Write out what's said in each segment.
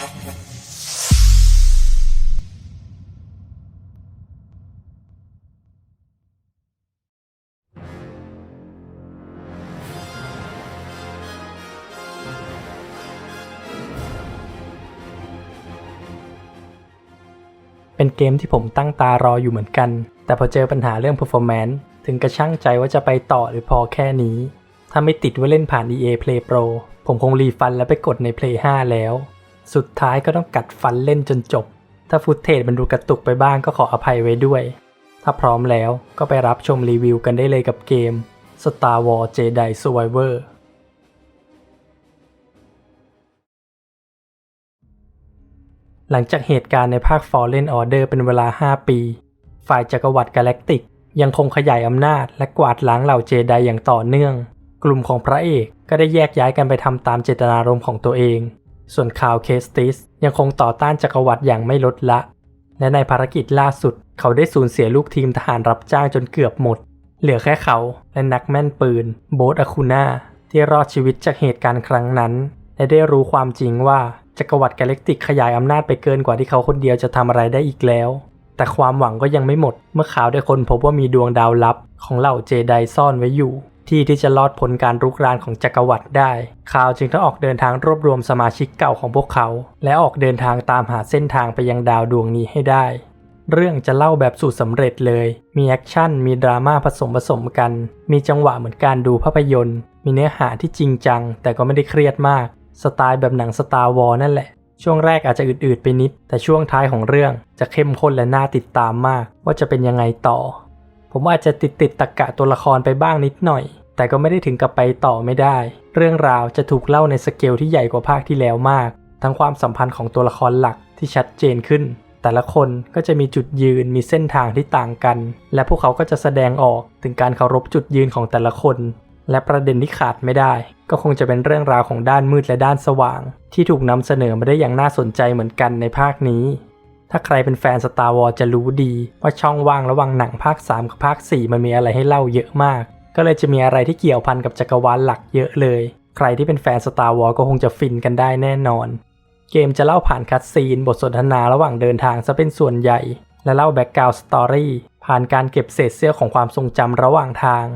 เป็นเกมที่ผมตั้งตารออยู่เหมือนกัน แต่พอเจอปัญหาเรื่อง performance ถึงกระช่างใจว่าจะไปต่อหรือพอแค่นี้ ถ้าไม่ติดว่าเล่นผ่าน EA Play Pro ผมคงรีฟันแล้วไปกดใน Play 5 แล้ว สุดท้ายก็ต้องกัดฟันเล่นจนจบ ถ้าฟุตเทจมันดูกระตุกไปบ้างก็ขออภัยไว้ด้วย ถ้าพร้อมแล้วก็ไปรับชมรีวิวกันได้เลยกับเกม Star Wars Jedi Survivor หลังจากเหตุการณ์ในภาค Fallen Order เป็นเวลา 5 ปี ฝ่ายจักรวรรดิกาแล็กติก ยังคงขยายอำนาจและกวาดล้างเหล่าเจไดอย่างต่อเนื่อง กลุ่มของพระเอกก็ได้แยกย้ายกันไปทำตามเจตนารมณ์ของตัวเอง ส่วนคาวเคสติสยังคงต่อต้านจักรวรรดิอย่างไม่ลดละ และในภารกิจล่าสุด เขาได้สูญเสียลูกทีมทหารรับจ้างจนเกือบหมด เหลือแค่เขาและนักแม่นปืน โบสอะคูนาที่รอดชีวิตจากเหตุการณ์ครั้งนั้น และได้รู้ความจริงว่าจักรวรรดิกาแล็กติกขยายอำนาจไปเกินกว่าที่เขาคนเดียวจะทำอะไรได้อีกแล้ว แต่ความหวังก็ยังไม่หมด เมื่อข่าวได้คนพบว่ามีดวงดาวลับของเหล่าเจไดซ่อนไว้อยู่ ที่ที่จะรอดพ้นการรุกรานของจักรวรรดิได้ข่าวจึงต้องออกเดินทางรวบรวมสมาชิกเก่าของพวกเขา และออกเดินทางตามหาเส้นทางไปยังดาวดวงนี้ให้ได้ เรื่องจะเล่าแบบสูตรสำเร็จเลย มีแอคชั่น มีดราม่าผสมผสมกัน มีจังหวะเหมือนการดูภาพยนตร์ มีเนื้อหาที่จริงจัง แต่ก็ไม่ได้เครียดมาก สไตล์แบบหนังสตาร์วอลนั่นแหละ ช่วงแรกอาจจะอืดๆไปนิด แต่ช่วงท้ายของเรื่องจะเข้มข้นและน่าติดตามมาก ว่าจะเป็นยังไงต่อ ผมอาจจะติดติดตะกกะตัวละครไปบ้างนิดหน่อย แต่ก็ไม่ได้ถึงกับไปต่อไม่ได้ เรื่องราวจะถูกเล่าในสเกลที่ใหญ่กว่าภาคที่แล้วมาก ทั้งความสัมพันธ์ของตัวละครหลักที่ชัดเจนขึ้น แต่ละคนก็จะมีจุดยืนมีเส้นทางที่ต่างกัน และพวกเขาก็จะแสดงออกถึงการเคารพจุดยืนของแต่ละคน และประเด็นที่ขาดไม่ได้ ก็คงจะเป็นเรื่องราวของด้านมืดและด้านสว่าง ที่ถูกนำเสนอมาได้อย่างน่าสนใจเหมือนกันในภาคนี้ถ้าใครเป็นแฟน Star Wars จะรู้ดี ว่าช่องว่างระหว่างหนังภาค 3 กับภาค 4 มันมีอะไรให้เล่าเยอะมาก ก็เลยจะมีอะไรที่เกี่ยวพันกับจักรวาลหลักเยอะเลย ใครที่เป็นแฟน Star Wars ก็คงจะฟินกันได้แน่นอน เกมจะเล่าผ่านคัดซีน บทสนทนาระหว่างเดินทางซะเป็นส่วนใหญ่ และเล่าแบ็กกราวด์สตอรี่ผ่านการเก็บเศษเสี้ยวของความทรงจำระหว่างทาง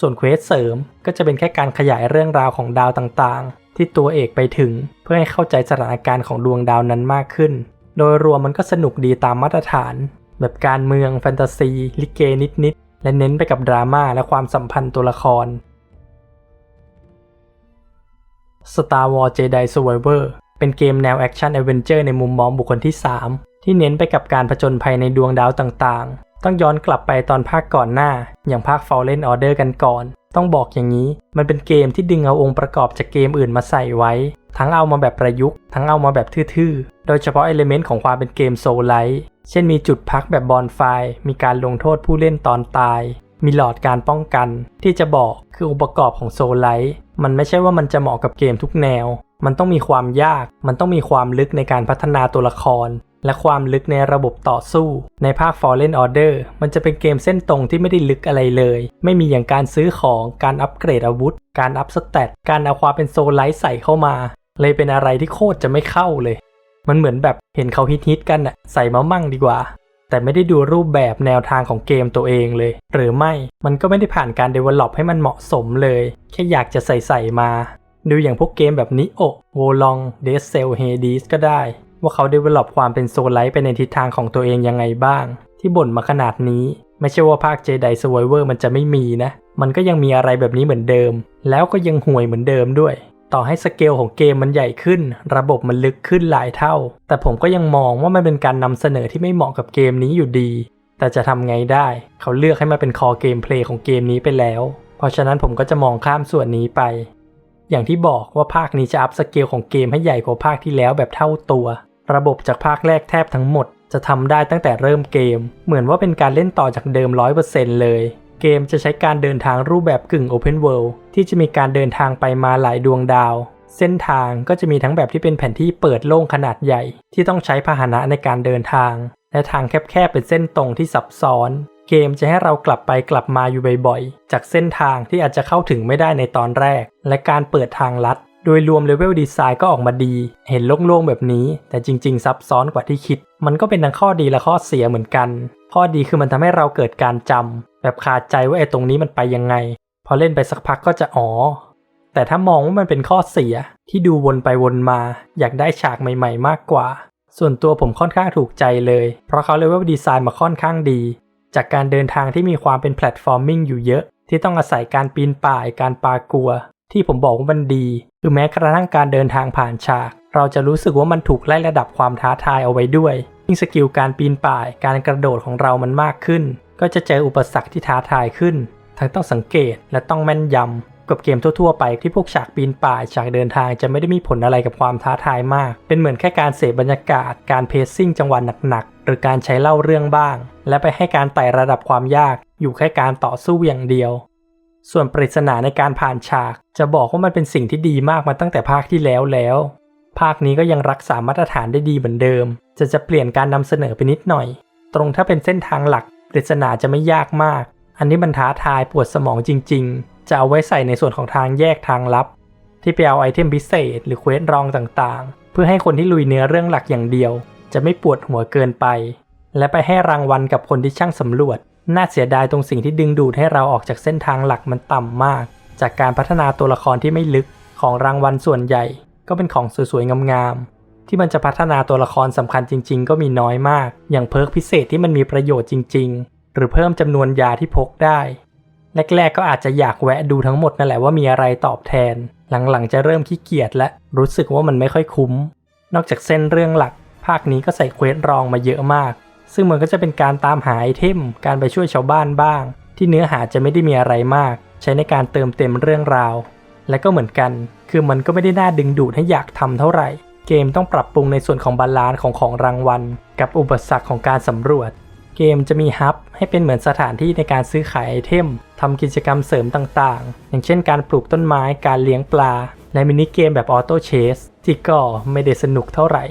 ส่วนเควสเสริมก็จะเป็นแค่การขยายเรื่องราวของดาวต่างๆ ที่ตัวเอกไปถึง เพื่อให้เข้าใจสถานการณ์ของดวงดาวนั้นมากขึ้น โดยรวมมันก็สนุกดีตามมาตรฐาน แบบการเมืองแฟนตาซี ลิเกนิดๆ และเน้นไปกับดราม่าและความสัมพันธ์ตัวละคร Star Wars Jedi Survivor เป็นเกมแนวแอคชั่นแอเวนเจอร์ในมุมมองบุคคลที่ 3 ที่เน้นไปกับการผจญภัยในดวงดาวต่างๆ ต้องย้อนกลับไปตอนภาคก่อนหน้า อย่างภาค Fallen Order กันก่อน ต้องบอกอย่างนี้ มันเป็นเกมที่ดึงเอาองค์ประกอบจากเกมอื่นมาใส่ไว้ ทั้งเอามาแบบประยุกต์ ทั้งเอามาแบบทื่อๆ โดยเฉพาะเอลิเมนต์ของความเป็นเกมโซลไลท์ เช่นมีจุดพักแบบบอนไฟ มีการลงโทษผู้เล่นตอนตาย มีหลอดการป้องกัน ที่จะบอกคือองค์ประกอบของโซลไลท์มันไม่ใช่ว่ามันจะเหมาะกับเกมทุกแนว มันต้องมีความยาก มันต้องมีความลึกในการพัฒนาตัวละคร และความลึกในระบบต่อสู้ ในภาค Fallen Order มันจะเป็นเกมเส้นตรงที่ไม่ได้ลึกอะไรเลย ไม่มีอย่างการซื้อของ การอัปเกรดอาวุธ การอัพสเตตการเอาความเป็นโซลไลท์ใส่เข้ามา เลยเป็นอะไรที่โคตรจะไม่เข้าเลย มันเหมือนแบบเห็นเขาฮิตๆกันอะใส่มามั่งดีกว่า แต่ไม่ได้ดูรูปแบบแนวทางของเกมตัวเองเลย หรือไม่มันก็ไม่ได้ผ่านการ develop ให้มันเหมาะสมเลย แค่อยากจะใส่ใส่มา ดูอย่างพวกเกมแบบนิโอโวลองเดซเซลเฮดีสก็ได้ ว่าเขา develop ความเป็นโซลไลท์ไปในทิศทางของตัวเองยังไงบ้าง ที่บ่นมาขนาดนี้ไม่ใช่ว่าภาค Jedi Survivor มันจะไม่มีนะ มันก็ยังมีอะไรแบบนี้เหมือนเดิม แล้วก็ยังห่วยเหมือนเดิมด้วย ต่อให้สเกลของเกมมันใหญ่ขึ้น ระบบมันลึกขึ้นหลายเท่า แต่ผมก็ยังมองว่ามันเป็นการนำเสนอที่ไม่เหมาะกับเกมนี้อยู่ดี แต่จะทำไงได้ เขาเลือกให้มาเป็นคอเกมเพลย์ของเกมนี้ไปแล้ว เพราะฉะนั้นผมก็จะมองข้ามส่วนนี้ไป อย่างที่บอกว่าภาคนี้จะอัพสเกลของเกมให้ใหญ่กว่าภาคที่แล้วแบบเท่าตัว ระบบจากภาคแรกแทบทั้งหมด จะทำได้ตั้งแต่เริ่มเกม เหมือนว่าเป็นการเล่นต่อจากเดิม 100%เลย เกมจะใช้การเดินทางรูปแบบกึ่ง Open World ที่จะมีการเดินทางไปมาหลายดวงดาว เส้นทางก็จะมีทั้งแบบที่เป็นแผนที่เปิดโล่งขนาดใหญ่ ที่ต้องใช้พาหนะในการเดินทาง และทางแคบๆเป็นเส้นตรงที่ซับซ้อน เกมจะให้เรากลับไปกลับมาอยู่บ่อยๆ จากเส้นทางที่อาจจะเข้าถึงไม่ได้ในตอนแรก และการเปิดทางลัด โดยรวมเลเวลดีไซน์ก็ออกมาดี เห็นโล่งๆแบบนี้ แต่จริงๆซับซ้อนกว่าที่คิด มันก็เป็นทั้งข้อดีและข้อเสียเหมือนกัน ข้อดีคือมันทำให้เราเกิดการจำ แบบคาใจว่าไอ้ตรงนี้มันไปยังไง พอเล่นไปสักพักก็จะอ๋อ แต่ถ้ามองว่ามันเป็นข้อเสียที่ดูวนไปวนมา อยากได้ฉากใหม่ ๆ มากกว่า ส่วนตัวผมค่อนข้างถูกใจเลย เพราะเขาเลเวลดีไซน์มาค่อนข้างดี จากการเดินทางที่มีความเป็นแพลตฟอร์มมิ่งอยู่เยอะ ที่ต้องอาศัยการปีนป่าย การปากัว ที่ผมบอกว่ามันดีคือแม้กระทั่งการเดินทางผ่านฉาก เราจะรู้สึกว่ามันถูกไล่ระดับความท้าทายเอาไว้ด้วยยิ่งสกิลการปีนป่าย การกระโดดของเรามันมากขึ้น ก็จะเจออุปสรรคที่ท้าทายขึ้น ทั้งต้องสังเกตและต้องแม่นยำกับเกมทั่วๆไปที่พวกฉากปีนป่ายฉากเดินทางจะไม่ได้มีผลอะไรกับความท้าทายมาก เป็นเหมือนแค่การเสพบรรยากาศ การเพซซิ่งจังหวะหนักๆหรือการใช้เล่าเรื่องบ้าง และไปให้การไต่ระดับความยากอยู่แค่การต่อสู้อย่างเดียว ส่วนปริศนาในการผ่านฉาก จะบอกว่ามันเป็นสิ่งที่ดีมากมาตั้งแต่ภาคที่แล้วแล้วภาคนี้ก็ยังรักษามาตรฐานได้ดีเหมือนเดิม จะจะเปลี่ยนการนำเสนอไปนิดหน่อย ตรงถ้าเป็นเส้นทางหลัก ปริศนาจะไม่ยากมาก อันนี้มันท้าทายปวดสมองจริง ๆ จะเอาไว้ใส่ในส่วนของทางแยกทางลับ ที่ไปเอาไอเทมพิเศษ หรือเควสรองต่างๆ เพื่อให้คนที่ลุยเนื้อเรื่องหลักอย่างเดียว จะไม่ปวดหัวเกินไป และไปให้รางวัลกับคนที่ช่างสำรวจ น่าเสียดายตรงสิ่งที่ดึงดูดให้เราออกจากเส้นทางหลักมันต่ำมาก จากการพัฒนาตัวละครที่ไม่ลึกของรางวัลส่วนใหญ่ ก็เป็นของสวยๆงามๆ ที่มันจะพัฒนาตัวละครสำคัญจริง ๆ ก็มีน้อยมาก อย่างเพิร์กพิเศษที่มันมีประโยชน์จริง ๆ หรือเพิ่มจำนวนยาที่พกได้ แรก ๆ ก็อาจจะอยากแวะดูทั้งหมดนั่นแหละว่ามีอะไรตอบแทน หลังๆ จะเริ่มขี้เกียจและรู้สึกว่ามันไม่ค่อยคุ้ม นอกจากเส้นเรื่องหลัก ภาคนี้ก็ใส่เควสรองมาเยอะมาก ซึ่งมันก็จะเป็นการตามหาไอเทม การไปช่วยชาวบ้านบ้าง ที่เนื้อหาจะไม่ได้มีอะไรมาก ใช้ในการเติมเต็มเรื่องราว และก็เหมือนกัน คือมันก็ไม่ได้น่าดึงดูดให้อยากทำเท่าไหร่ เกมต้องปรับปรุงในส่วนของบาลานซ์ของของรางวัล กับอุปสรรคของการสำรวจ เกมจะมีฮับให้เป็นเหมือนสถานที่ในการซื้อขายไอเทมทำกิจกรรมเสริมต่างๆ อย่างเช่นการปลูกต้นไม้การเลี้ยงปลา และมินิเกมแบบออโต้เชสที่ก็ไม่ได้สนุกเท่าไหร่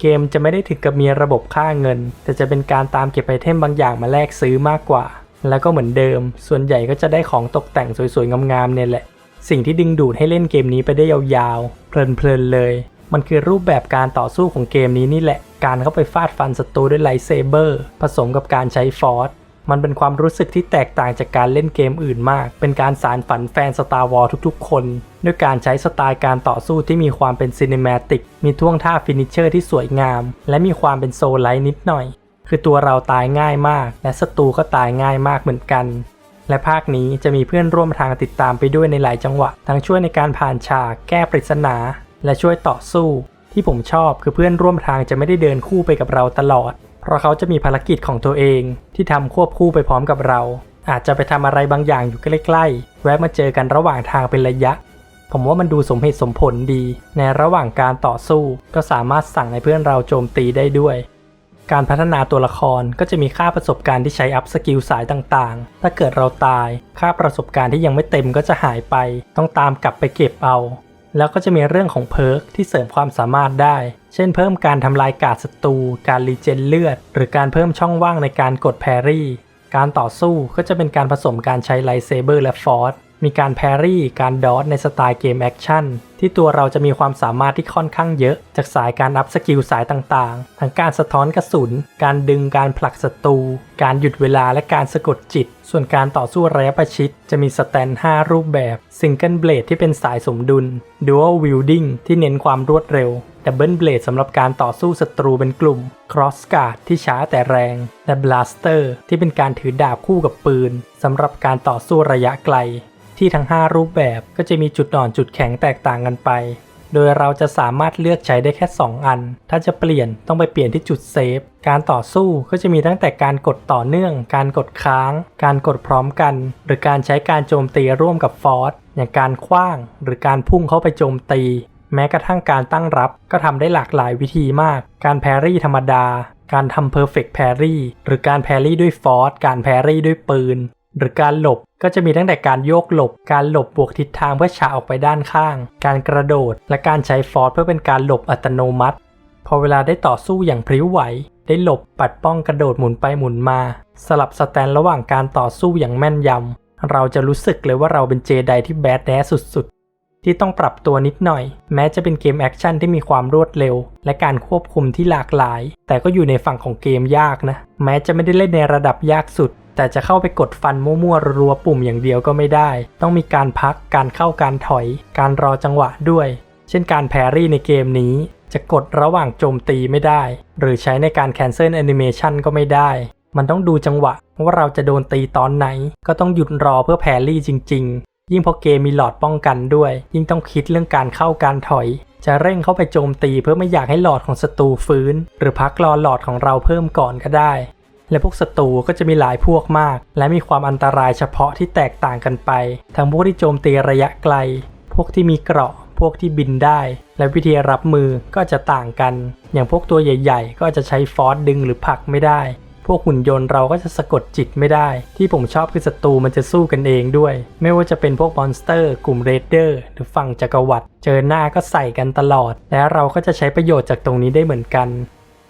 เกมจะไม่ได้ถึงกับมีระบบค่าเงิน แต่จะเป็นการตามเก็บไอเทมบางอย่างมาแลกซื้อมากกว่า แล้วก็เหมือนเดิม ส่วนใหญ่ก็จะได้ของตกแต่งสวยๆงามๆเนี่ยแหละ สิ่งที่ดึงดูดให้เล่นเกมนี้ไปได้ยาวๆเพลินๆเลย มันคือรูปแบบการต่อสู้ของเกมนี้นี่แหละ การเข้าไปฟาดฟันศัตรูด้วยไลท์เซเบอร์ผสมกับการใช้ฟอร์สมันเป็นความรู้สึกที่แตกต่างจากการเล่นเกมอื่นมาก เป็นการสารฝันแฟน Star Wars ทุกๆ คน ด้วยการใช้สไตล์การต่อสู้ที่มีความเป็นซีนิมติก มีท่วงท่าฟินิชเชอร์ที่สวยงาม และมีความเป็นโซลไลท์นิดหน่อย คือตัวเราตายง่ายมาก และศัตรูก็ตายง่ายมากเหมือนกัน และภาคนี้จะมีเพื่อนร่วมทางติดตามไปด้วยในหลายจังหวะ ทั้งช่วยในการผ่านฉาก แก้ปริศนา และช่วยต่อสู้ ที่ผมชอบคือเพื่อนร่วมทางจะไม่ได้เดินคู่ไปกับเราตลอด เพราะเขาจะมีภารกิจของตัวเองที่ทำควบคู่ไปพร้อมกับเรา อาจจะไปทำอะไรบางอย่างอยู่ใกล้ๆแวะมาเจอกันระหว่างทางเป็นระยะ ผมว่ามันดูสมเหตุสมผลดี ในระหว่างการต่อสู้ ก็สามารถสั่งให้เพื่อนเราโจมตีได้ด้วยการพัฒนาตัวละครก็จะมีค่าประสบการณ์ที่ใช้อัพสกิลสายต่างๆ ถ้าเกิดเราตาย ค่าประสบการณ์ที่ยังไม่เต็มก็จะหายไป ต้องตามกลับไปเก็บเอา แล้วก็จะมีเรื่องของเพิร์กที่เสริมความสามารถได้ เช่นเพิ่มการทำลายกาดศัตรู การรีเจนเลือด หรือการเพิ่มช่องว่างในการกดแพรี่ การต่อสู้ก็จะเป็นการผสมการใช้ไลท์เซเบอร์และฟอร์ส มีการแพรี่ การดอทในสไตล์เกมแอคชั่นที่ตัวเราจะมีความสามารถที่ค่อนข้างเยอะ จากสายการอัพสกิลสายต่างๆ ทั้งการสะท้อนกระสุน การดึงการผลักศัตรู การหยุดเวลาและการสะกดจิต ส่วนการต่อสู้ระยะประชิดจะมีสแตน 5 รูปแบบซิงเกิลเบลดที่เป็นสายสมดุล Dual Wielding ที่เน้นความรวดเร็วดับเบิลเบลดสำหรับการต่อสู้ศัตรูเป็นกลุ่ม Cross Guard ที่ช้าแต่แรง และ Blaster ที่เป็นการถือดาบคู่กับปืนสำหรับการต่อสู้ระยะไกล ที่ทั้ง 5 รูปแบบก็จะมีจุดอ่อนจุดแข็งแตกต่างกันไป โดยเราจะสามารถเลือกใช้ได้แค่ 2 อัน ถ้าจะเปลี่ยนต้องไปเปลี่ยนที่จุดเซฟ การต่อสู้ก็จะมีตั้งแต่การกดต่อเนื่อง การกดค้าง การกดพร้อมกัน หรือการใช้การโจมตีร่วมกับฟอร์สอย่างการคว้าง หรือการพุ่งเข้าไปโจมตี แม้กระทั่งการตั้งรับก็ทำได้หลากหลายวิธีมาก การแพรี่ธรรมดา การทำเพอร์เฟกต์แพรี่หรือการแพรี่ด้วยฟอร์สการแพรี่ด้วยปืน หรือการหลบก็จะมีตั้งแต่การโยกหลบ การหลบบวกทิศทางเพื่อฉะออกไปด้านข้าง การกระโดด และการใช้ฟอร์สเพื่อเป็นการหลบอัตโนมัติ พอเวลาได้ต่อสู้อย่างพริ้วไหว ได้หลบปัดป้องกระโดดหมุนไปหมุนมา สลับสแตนระหว่างการต่อสู้อย่างแม่นยำ เราจะรู้สึกเลยว่าเราเป็นเจไดที่แบดแดสสุดๆ ที่ต้องปรับตัวนิดหน่อย แม้จะเป็นเกมแอคชั่นที่มีความรวดเร็ว และการควบคุมที่หลากหลาย แต่ก็อยู่ในฝั่งของเกมยากนะ แม้จะไม่ได้เล่นในระดับยากสุด แต่จะเข้าไปกดฟันมั่วๆรัวปุ่มอย่างเดียวก็ไม่ได้ ต้องมีการพักการเข้าการถอย การรอจังหวะด้วย เช่นการแพรรี่ในเกมนี้ จะกดระหว่างโจมตีไม่ได้ หรือใช้ในการ cancel animation ก็ไม่ได้ มันต้องดูจังหวะว่าเราจะโดนตีตอนไหน ก็ต้องหยุดรอเพื่อแพรรี่จริง ๆ ยิ่งพอเกมมีหลอดป้องกันด้วย ยิ่งต้องคิดเรื่องการเข้าการถอย จะเร่งเข้าไปโจมตีเพื่อไม่อยากให้หลอดของศัตรูฟื้น หรือพักรอหลอดของเราเพิ่มก่อนก็ได้ และพวกศัตรูก็จะมีหลายพวกมาก และมีความอันตรายเฉพาะที่แตกต่างกันไป ทั้งพวกที่โจมตีระยะไกล พวกที่มีเกราะ พวกที่บินได้ และวิธีรับมือก็จะต่างกัน อย่างพวกตัวใหญ่ ๆ ก็จะใช้ฟอสดึงหรือผลักไม่ได้ พวกหุ่นยนต์เราก็จะสะกดจิตไม่ได้ ที่ผมชอบคือศัตรูมันจะสู้กันเองด้วย ไม่ว่าจะเป็นพวกมอนสเตอร์ กลุ่มเรดเดอร์ หรือฝั่งจักรวรรดิเจอหน้าก็ใส่กันตลอด และเราก็จะใช้ประโยชน์จากตรงนี้ได้เหมือนกัน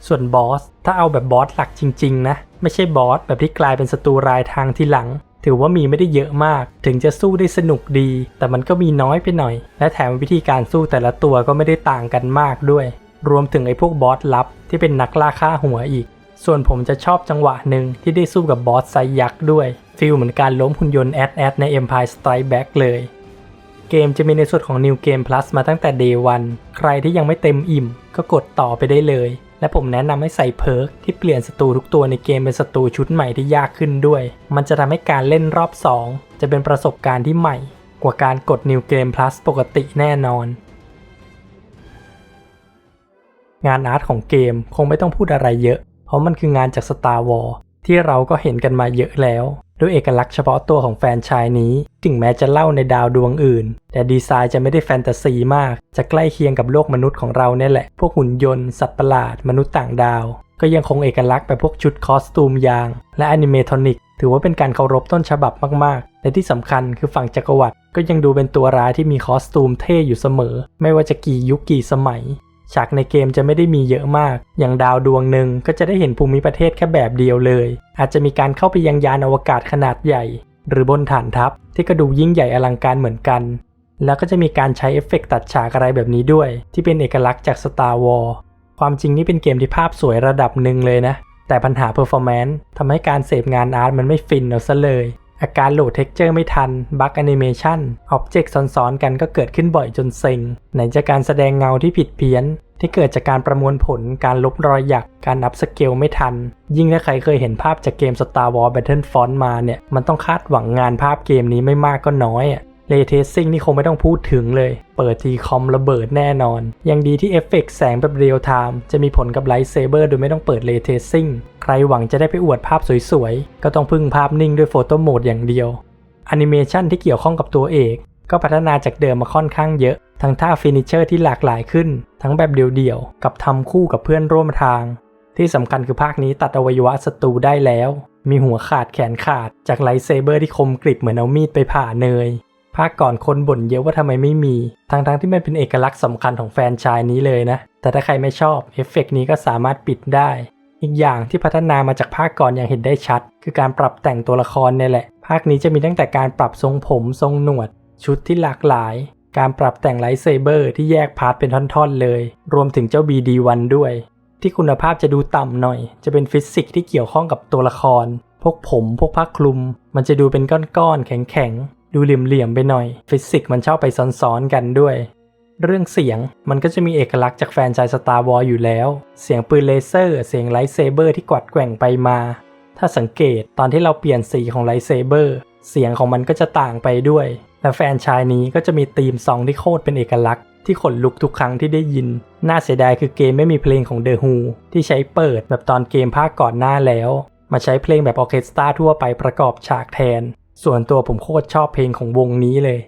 ส่วนบอส ถ้าเอาแบบบอสหลักจริง ๆ นะ ไม่ใช่บอสแบบที่กลายเป็นศัตรูรายทางทีหลัง ถือว่ามีไม่ได้เยอะมาก ถึงจะสู้ได้สนุกดี แต่มันก็มีน้อยไปหน่อย และแถมวิธีการสู้แต่ละตัวก็ไม่ได้ต่างกันมากด้วย รวมถึงไอ้พวกบอสลับที่เป็นนักล่าฆ่าหัวอีก ส่วนผมจะชอบจังหวะหนึ่งที่ได้สู้กับบอสไซยักษ์ด้วยฟีลเหมือนการล้มหุ่นยนต์แอดแอดใน Empire Strike Back เลยเกมจะมีในส่วนของ New Game Plus มาตั้งแต่ Day 1 ใครที่ยังไม่เต็มอิ่มก็กดต่อไปได้เลย และผมแนะนำให้ใส่เพิร์กที่เปลี่ยนศัตรูทุกตัวในเกมเป็นศัตรูชุดใหม่ที่ยากขึ้นด้วย มันจะทำให้การเล่นรอบ 2 จะเป็นประสบการณ์ที่ใหม่ กว่าการกด New Game Plus ปกติแน่นอน งานอาร์ตของเกมคงไม่ต้องพูดอะไรเยอะ เพราะมันคืองานจาก Star Wars ที่เราก็เห็นกันมาเยอะแล้ว ด้วยเอกลักษณ์เฉพาะตัวของแฟนชายนี้ ถึงแม้จะเล่าในดาวดวงอื่น แต่ดีไซน์จะไม่ได้แฟนตาซีมาก จะใกล้เคียงกับโลกมนุษย์ของเราเนี่ยแหละ พวกหุ่นยนต์ สัตว์ประหลาด มนุษย์ต่างดาว ก็ยังคงเอกลักษณ์แบบพวกชุดคอสตูมยาง และแอนิเมทอนิก ถือว่าเป็นการเคารพต้นฉบับมาก ๆ และที่สำคัญคือฝั่งจักรวรรดิก็ยังดูเป็นตัวร้ายที่มีคอสตูมเท่อยู่เสมอ ไม่ว่าจะกี่ยุคกี่สมัย ฉากในเกมจะไม่ได้มีเยอะมาก อย่างดาวดวงหนึ่งก็จะได้เห็นภูมิประเทศแค่แบบเดียวเลย อาจจะมีการเข้าไปยังยานอวกาศขนาดใหญ่ หรือบนฐานทัพที่ก็ดูยิ่งใหญ่อลังการเหมือนกัน แล้วก็จะมีการใช้เอฟเฟกตัดฉากอะไรแบบนี้ด้วย ที่เป็นเอกลักษณ์จาก Star Wars ความจริงนี่เป็นเกมที่ภาพสวยระดับหนึ่งเลยนะ แต่ปัญหา performance ทำให้การเสพงานอาร์ตมันไม่ฟินเอาซะเลย อาการโหลดเท็กเจอร์ไม่ทัน บั๊กแอนิเมชันอ็อบเจกต์ซ้อนๆกันก็เกิดขึ้นบ่อยจนเซ็ง ไหนจะการแสดงเงาที่ผิดเพี้ยน ที่เกิดจากการประมวลผล การลบรอยหยัก การนับสเกลไม่ทัน ยิ่งถ้าใครเคยเห็นภาพจากเกม Star Wars Battlefront มาเนี่ย มันต้องคาดหวังงานภาพเกมนี้ไม่มากก็น้อย อะเลเทสซิ่งนี่คงไม่ต้องพูดถึงเลย เปิดทีคอมระเบิดแน่นอน ยังดีที่เอฟเฟกต์แสงแบบเรียลไทม์จะมีผลกับไลท์เซเบอร์โดยไม่ต้องเปิดเลเทสซิ่งใครหวังจะได้ไปอวดภาพสวยๆ ก็ต้องพึ่งภาพนิ่งด้วยโฟโต้โหมดอย่างเดียวแอนิเมชันที่เกี่ยวข้องกับตัวเอก ก็พัฒนาจากเดิมมาค่อนข้างเยอะ ทั้งท่าฟินิเชอร์ที่หลากหลายขึ้น ทั้งแบบเดี่ยวๆ กับทำคู่กับเพื่อนร่วมทาง ที่สำคัญคือภาคนี้ตัดอวัยวะศัตรูได้แล้ว มีหัวขาดแขนขาดจากไลท์เซเบอร์ที่คมกริบเหมือนเอามีดไปผ่าเนย ภาคก่อนคนบ่นเยอะว่าทำไมไม่มี ทั้งๆที่มันเป็นเอกลักษณ์สำคัญของแฟนชายนี้เลยนะ แต่ถ้าใครไม่ชอบเอฟเฟกต์นี้ก็สามารถปิดได้ อีกอย่างที่พัฒนามาจากภาคก่อนอย่างเห็นได้ชัด คือการปรับแต่งตัวละครเนี่ยแหละ ภาคนี้จะมีตั้งแต่การปรับทรงผม ทรงหนวด ชุดที่หลากหลาย การปรับแต่งไลท์เซเบอร์ที่แยกพาร์ทเป็นท่อนๆเลย รวมถึงเจ้า BD1 ด้วย ที่คุณภาพจะดูต่ำหน่อย จะเป็นฟิสิกส์ที่เกี่ยวข้องกับตัวละคร พวกผม พวกผ้าคลุม มันจะดูเป็นก้อนๆแข็งๆ ดูเหลี่ยมๆไปหน่อย ฟิสิกส์มันชอบไปซ้อนๆกันด้วย เรื่องเสียงมันก็จะมีเอกลักษณ์จากแฟนชายสตาร์วอลอยู่แล้ว เสียงปืนเลเซอร์ เสียงไลท์เซเบอร์ที่กวัดแกว่งไปมา ถ้าสังเกตตอนที่เราเปลี่ยนสีของไลท์เซเบอร์เสียงของมันก็จะต่างไปด้วย และแฟนชายนี้ก็จะมีธีมซองที่โคตรเป็นเอกลักษณ์ที่ขนลุกทุกครั้งที่ได้ยิน น่าเสียดายคือเกมไม่มีเพลงของ The Who ที่ใช้เปิดแบบตอนเกมภาคก่อนหน้าแล้ว มาใช้เพลงแบบออเคสตราทั่วไปประกอบฉากแทน ส่วนตัวผมโคตรชอบเพลงของวงนี้เลย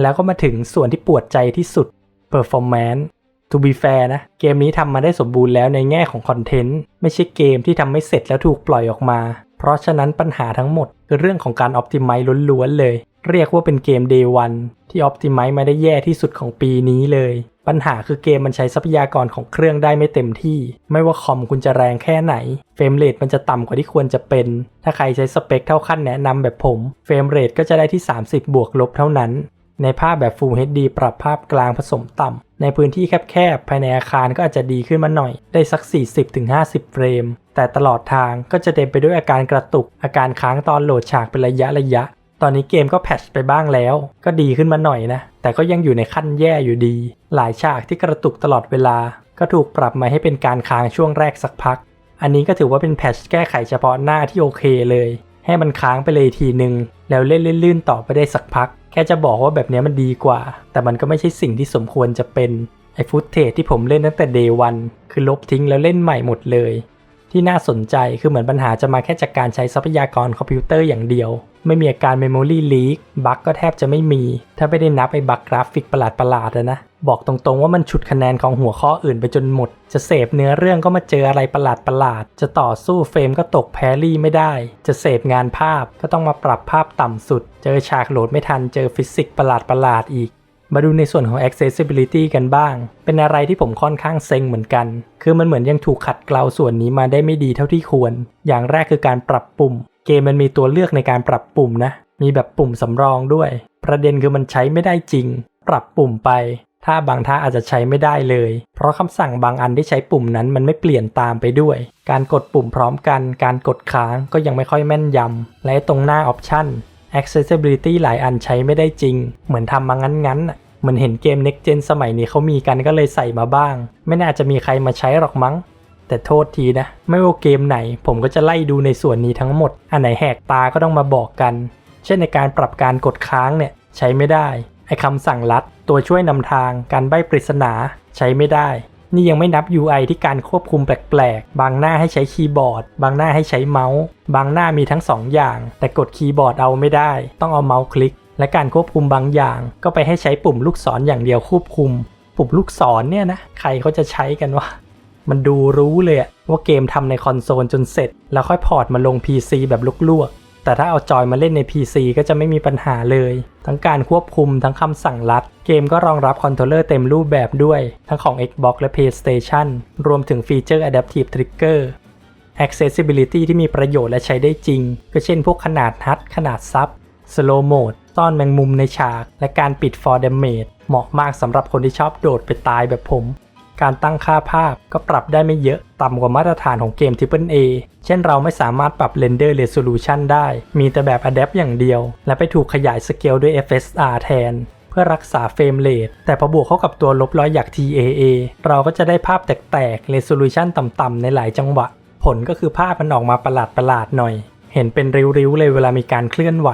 แล้วก็มาถึงส่วนที่ปวดใจที่สุด Performance To be fair นะ เกมนี้ทำมาได้สมบูรณ์แล้วในแง่ของคอนเทนต์ ไม่ใช่เกมที่ทำไม่เสร็จแล้วถูกปล่อยออกมา เพราะฉะนั้นปัญหาทั้งหมด คือเรื่องของการ Optimize ล้วนๆเลย เรียกว่าเป็นเกม Day 1ที่ Optimize มาได้แย่ที่สุดของปีนี้เลย ปัญหาคือเกมมันใช้ทรัพยากรของเครื่องได้ไม่เต็มที่ ไม่ว่าคอมคุณจะแรงแค่ไหน เฟรมเรทมันจะต่ำกว่าที่ควรจะเป็น ถ้าใครใช้สเปคเท่าขั้นแนะนำแบบผม เฟรมเรทก็จะได้ที่ 30 บวกลบเท่านั้น ในภาพแบบ Full HD ปรับภาพกลางผสมต่ำ ในพื้นที่แคบๆ ภายในอาคารก็อาจจะดีขึ้นมาหน่อย ได้สัก 40-50 เฟรม แต่ตลอดทางก็จะเต็มไปด้วยอาการกระตุก อาการค้างตอนโหลดฉากเป็นระยะระยะ ตอนนี้เกมก็แพทช์ไปบ้างแล้ว ก็ดีขึ้นมาหน่อยนะ แต่ก็ยังอยู่ในขั้นแย่อยู่ดี หลายฉากที่กระตุกตลอดเวลา ก็ถูกปรับมาให้เป็นการค้างช่วงแรกสักพัก อันนี้ก็ถือว่าเป็นแพทช์แก้ไขเฉพาะหน้าที่โอเคเลย ให้มันค้างไปเลยทีหนึ่งแล้วเล่นลื่นๆต่อไปได้สักพัก แค่จะบอกว่าแบบนี้มันดีกว่า แต่มันก็ไม่ใช่สิ่งที่สมควรจะเป็นไอฟุตเทจที่ผมเล่นตั้งแต่เดย์วันคือลบทิ้งแล้วเล่นใหม่หมดเลยที่น่าสนใจคือเหมือนปัญหาจะมาแค่จากการใช้ทรัพยากรคอมพิวเตอร์อย่างเดียว ไม่มีอาการ Memory Leak บั๊กก็แทบจะไม่มี ถ้าไม่ได้นับไอ้บั๊กกราฟิกประหลาดๆนะ บอกตรงๆว่ามันฉุดคะแนนของหัวข้ออื่นไปจนหมด จะเสพเนื้อเรื่องก็มาเจออะไรประหลาดๆ จะต่อสู้เฟรมก็ตกแพรรี่ไม่ได้ จะเสพงานภาพก็ต้องมาปรับภาพต่ำสุด เจอฉากโหลดไม่ทัน เจอฟิสิกส์ประหลาดๆอีกมาดูในส่วนของ accessibility กันบ้าง เป็นอะไรที่ผมค่อนข้างเซ็งเหมือนกัน คือมันเหมือนยังถูกขัดเกลาส่วนนี้มาได้ไม่ดีเท่าที่ควร อย่างแรกคือการปรับปุ่ม เกมมันมีตัวเลือกในการปรับปุ่มนะ มีแบบปุ่มสำรองด้วย ประเด็นคือมันใช้ไม่ได้จริง ปรับปุ่มไป ถ้าบางท่าอาจจะใช้ไม่ได้เลย เพราะคำสั่งบางอันที่ใช้ปุ่มนั้นมันไม่เปลี่ยนตามไปด้วย การกดปุ่มพร้อมกัน การกดค้างก็ยังไม่ค่อยแม่นยำ และตรงหน้าออปชัน accessibility หลายอันใช้ไม่ได้จริง เหมือนทำมางั้นๆเหมือนเห็นเกม next gen สมัยนี้เขามีกันก็เลยใส่มาบ้าง ไม่น่าจะมีใครมาใช้หรอกมั้ง แต่โทษทีนะ ไม่ว่าเกมไหน ผมก็จะไล่ดูในส่วนนี้ทั้งหมด อันไหนแหกตาก็ต้องมาบอกกัน เช่นในการปรับการกดค้างเนี่ยใช้ไม่ได้ ไอคำสั่งลัด ตัวช่วยนำทาง การใบปริศนาใช้ไม่ได้ นี่ยังไม่นับ UI ที่การควบคุมแปลกๆ บางหน้าให้ใช้คีย์บอร์ด บางหน้าให้ใช้เมาส์ บางหน้ามีทั้งสองอย่าง แต่กดคีย์บอร์ดเอาไม่ได้ ต้องเอาเมาส์คลิก และการควบคุมบางอย่าง ก็ไปให้ใช้ปุ่มลูกศรออย่างเดียวควบคุม ปุ่มลูกศรเนี่ยนะ ใครเขาจะใช้กันวะ มันดูรู้เลยว่าเกมทำในคอนโซลจนเสร็จ แล้วค่อยพอร์ตมาลง PC แบบลวกๆ แต่ถ้าเอาจอยมาเล่นใน PC ก็จะไม่มีปัญหาเลย ทั้งการควบคุมทั้งคำสั่งลัด เกมก็รองรับคอนโทรลเลอร์เต็มรูปแบบด้วย ทั้งของ Xbox และ PlayStation รวมถึงฟีเจอร์ Adaptive Trigger Accessibility ที่มีประโยชน์และใช้ได้จริง ก็เช่นพวกขนาดฮัดขนาดซับ Slow Mode ซ่อนแมงมุมในฉาก และการปิด for damage เหมาะมากสำหรับคนที่ชอบโดดไปตายแบบผม การตั้งค่าภาพก็ปรับได้ไม่เยอะ ต่ำกว่ามาตรฐานของเกม Triple A เช่นเราไม่สามารถปรับ Render Resolution ได้ มีแต่แบบ Adapt อย่างเดียว และไปถูกขยายสเกลด้วย FSR แทน เพื่อรักษาเฟรมเรทแต่พอบวกเข้ากับตัวลบร้อยอยาก TAA เราก็จะได้ภาพแตกๆ Resolution ต่ำๆในหลายจังหวะ ผลก็คือภาพมันออกมาประหลาดๆหน่อย เห็นเป็นริ้วๆเลยเวลามีการเคลื่อนไหว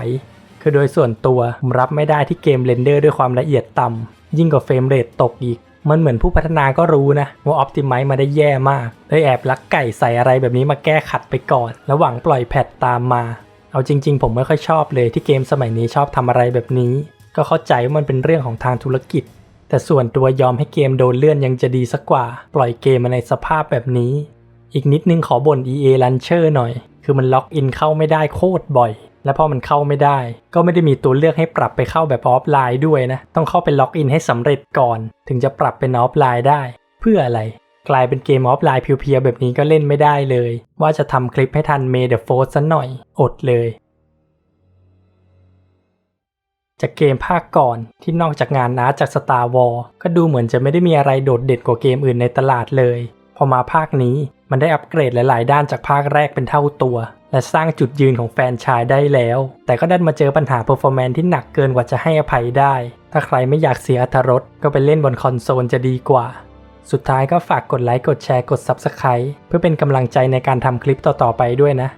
คือโดยส่วนตัวรับไม่ได้ที่เกมเรนเดอร์ด้วยความละเอียดต่ำยิ่งกว่าเฟรมเรทตกอีก มันเหมือนผู้พัฒนาก็รู้นะ ว่าออ t ติไม e มาได้แย่มากเลยแอบลักไก่ใส่อะไรแบบนี้มาแก้ขัดไปก่อน แล้วหวังปล่อยแพทตามมา เอาจริง ๆ ผมไม่ค่อยชอบเลยที่เกมสมัยนี้ชอบทำอะไรแบบนี้ ก็เข้าใจว่ามันเป็นเรื่องของทางธุรกิจ แต่ส่วนตัวยอมให้เกมโดนเลื่อนยังจะดีสักกว่า ปล่อยเกมมาในสภาพแบบนี้ อีกนิดนึงขอบ่น EA Launcher หน่อย คือมันล็อกอินเข้าไม่ได้โคตรบ่อย และพอมันเข้าไม่ได้ ก็ไม่ได้มีตัวเลือกให้ปรับไปเข้าแบบออฟไลน์ด้วยนะ ต้องเข้าไปล็อกอินให้สำเร็จก่อน ถึงจะปรับเป็นออฟไลน์ได้ เพื่ออะไร กลายเป็นเกมออฟไลน์เพียวๆแบบนี้ก็เล่นไม่ได้เลย ว่าจะทำคลิปให้ทันเมเดอะโฟร์ซะหน่อย อดเลย จากเกมภาคก่อนที่นอกจากงานอาจาก Star War ก็ดูเหมือนจะไม่ได้มีอะไรโดดเด่นกว่าเกมอื่นในตลาดเลย พอมาภาคนี้มันได้อัปเกรดหลาย ๆ ด้านจากภาคแรกเป็นเท่าตัว และสร้างจุดยืนของแฟนชายได้แล้ว แต่ก็ดันมาเจอปัญหาเปอร์ฟอร์แมนที่หนักเกินกว่าจะให้อภัยได้ ถ้าใครไม่อยากเสียอรรถรสก็ไปเล่นบนคอนโซลจะดีกว่า สุดท้ายก็ฝากกดไลค์กดแชร์กด Subscribe เพื่อเป็นกำลังใจในการทำคลิปต่อๆไปด้วยนะ